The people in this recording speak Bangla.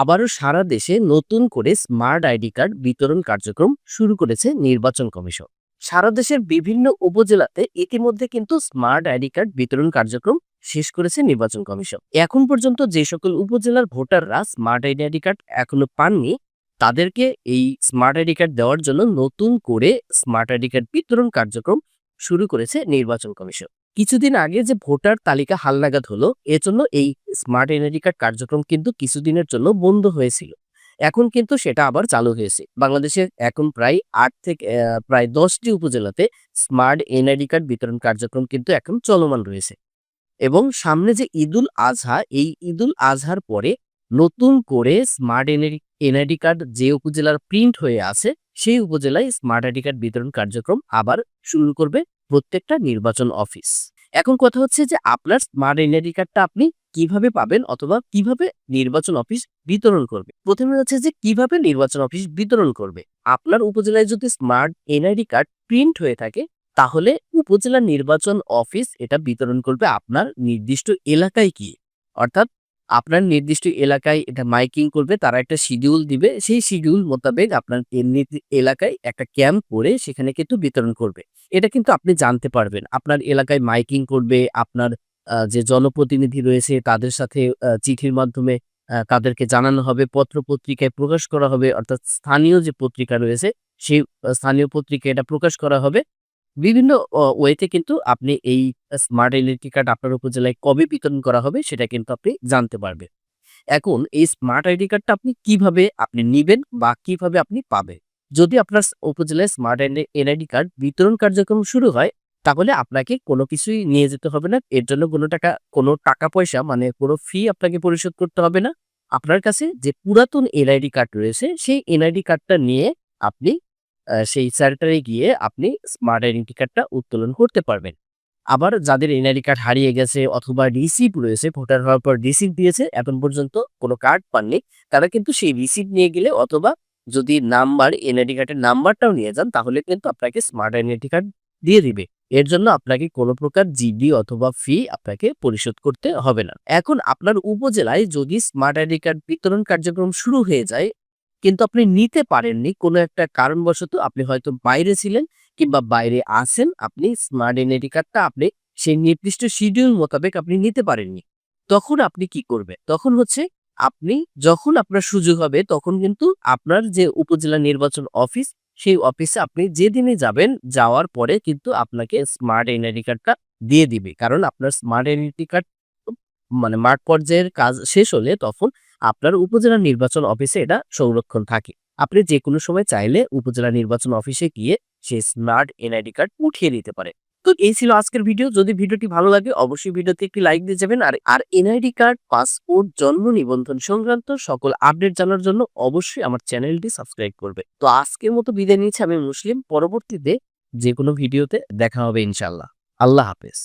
আবারও সারা দেশে নতুন করে স্মার্ট আইডি কার্ড বিতরণ কার্যক্রম শুরু করেছে নির্বাচন কমিশন। সারা দেশের বিভিন্ন উপজেলাতে ইতিমধ্যে কিন্তু স্মার্ট আইডি কার্ড বিতরণ কার্যক্রম শেষ করেছে নির্বাচন কমিশন। এখন পর্যন্ত যে সকল উপজেলার ভোটাররা স্মার্ট আইডি আইডি কার্ড এখনও পাননি, তাদেরকে এই স্মার্ট আইডি কার্ড দেওয়ার জন্য নতুন করে স্মার্ট আইডি কার্ড বিতরণ কার্যক্রম শুরু করেছে নির্বাচন কমিশন। কিছুদিন আগে যে ভোটার তালিকা হালনাগাদ হলো, এজন্য এই স্মার্ট এনআইডি কার্ড কার্যক্রম কিন্তু কিছুদিনের জন্য বন্ধ হয়েছিল। এখন কিন্তু সেটা আবার চালু হয়েছে। বাংলাদেশে এখন প্রায় আট থেকে প্রায় দশটি উপজেলাতে স্মার্ট এনআইডি কার্ড বিতরণ কার্যক্রম কিন্তু এখন চলমান রয়েছে। এবং সামনে যে ঈদুল আজহা, এই ঈদুল আজহার পরে নতুন করে স্মার্ট এনআইডি কার্ড যে উপজেলার প্রিন্ট হয়ে আছে, সেই উপজেলায় স্মার্ট আইডি কার্ড বিতরণ কার্যক্রম আবার শুরু করবে প্রত্যেকটা নির্বাচন অফিস। এখন কথা হচ্ছে যে, আপনার স্মার্ট এনআইডি কার্ডটা আপনি কীভাবে পাবেন অথবা কীভাবে নির্বাচন অফিস বিতরণ করবে? প্রথমে হচ্ছে যে, কীভাবে নির্বাচন অফিস বিতরণ করবে? আপনার উপজেলায় যদি স্মার্ট এনআইডি কার্ড প্রিন্ট হয়ে থাকে, তাহলে উপজেলা নির্বাচন অফিস এটা বিতরণ করবে আপনার নির্দিষ্ট এলাকায় গিয়ে। অর্থাৎ আপনার নির্দিষ্ট এলাকায় এটা মাইকিং করবে, তারা একটা শিডিউল দিবে, সেই শিডিউল মোতাবেক আপনার এলাকায় একটা ক্যাম্প করে সেখানে কিন্তু বিতরণ করবে। এটা কিন্তু আপনি জানতে পারবেন। আপনার এলাকায় মাইকিং করবে, আপনার যে জনপ্রতিনিধি রয়েছে তাদের সাথে চিঠির মাধ্যমে তাদেরকে জানানো হবে পত্র পত্রিকায় প্রকাশ করা হবে, অর্থাৎ স্থানীয় যে পত্রিকা রয়েছে, সেই স্থানীয় পত্রিকায় এটা প্রকাশ করা হবে। বিভিন্ন ওয়েতে কিন্তু আপনি এই স্মার্ট আইডেন্টি কার্ড আপনার উপজেলায় কবে বিতরণ করা হবে সেটা কিন্তু আপনি জানতে পারবেন। এখন এই স্মার্ট আইডি কার্ডটা আপনি কীভাবে আপনি নিবেন বা কীভাবে আপনি পাবেন? যদি আপনার উপজেলায় স্মার্ট এনআইডি কার্ড বিতরণ কার্যক্রম শুরু হয়, তাহলে আপনাকে কোনো কিছুই নিয়ে যেতে হবে না। এর জন্য কোনো টাকা কোনো টাকা পয়সা মানে কোনো ফি আপনাকে পরিশোধ করতে হবে না। আপনার কাছে যে পুরাতন এনআইডি কার্ড রয়েছে, সেই এনআইডি কার্ডটা নিয়ে আপনি সেই সেন্টারে গিয়ে আপনি স্মার্ট আইডেন্টি কার্ডটা উত্তোলন করতে পারবেন। আবার যাদের এনআইডি কার্ড হারিয়ে গেছে অথবা রিসিভ রয়েছে, ভোটার হওয়ার পর রিসিভ দিয়েছে, এখন পর্যন্ত কোনো কার্ড পাননি, তারা কিন্তু সেই রিসিভ নিয়ে গেলে অথবা যদি নাম্বার, এনআইডি কার্ডের নাম্বারটাও নিয়ে যান, তাহলে কিন্তু আপনাকে স্মার্ট আইডেন্টি কার্ড দিয়ে দিবে। এর জন্য আপনাকে কোনো প্রকার জিডি অথবা ফি আপনাকে পরিশোধ করতে হবে না। এখন আপনার উপজেলায় যদি স্মার্ট আইডি কার্ড বিতরণ কার্যক্রম শুরু হয়ে যায় কিন্তু আপনি নিতে পারেননি। কোনো একটা কারণবশত আপনি হয়তো বাইরে ছিলেন কিংবা বাইরে আছেন, আপনি স্মার্ট আইডেন্টি কার্ডটা আপনি সেই নির্দিষ্ট শিডিউল মোতাবেক আপনি নিতে পারেননি। তখন আপনি কি করবে তখন হচ্ছে আপনি যখন আপনার সুযোগ হবে, তখন কিন্তু আপনার যে উপজেলা নির্বাচন অফিস, সেই অফিসে আপনি যেদিনে যাবেন, যাওয়ার পরে কিন্তু আপনাকে স্মার্ট এনআইডি কার্ডটা দিয়ে দিবে। কারণ আপনার স্মার্ট এনআইডি কার্ড মানে মাঠ পর্যায়ের কাজ শেষ হলে তখন আপনার উপজেলা নির্বাচন অফিসে এটা সংরক্ষণ থাকে। আপনি যে কোনো সময় চাইলে উপজেলা নির্বাচন অফিসে গিয়ে সেই স্মার্ট এনআইডি কার্ড উঠিয়ে নিতে পারে তো এই ছিল আজকের ভিডিও। যদি ভিডিওটি ভালো লাগে, অবশ্যই ভিডিওতে একটি লাইক দিয়ে যাবেন। আর আর এনআইডি কার্ড পাসপোর্ট জন্ম নিবন্ধন সংক্রান্ত সকল আপডেট জানার জন্য অবশ্যই আমার চ্যানেলটি সাবস্ক্রাইব করবে। তো আজকের মতো বিদায় নিচ্ছি। আমি মুসলিম। পরবর্তীতে যে কোনো ভিডিওতে দেখা হবে ইনশাল্লাহ আল্লাহ হাফেজ।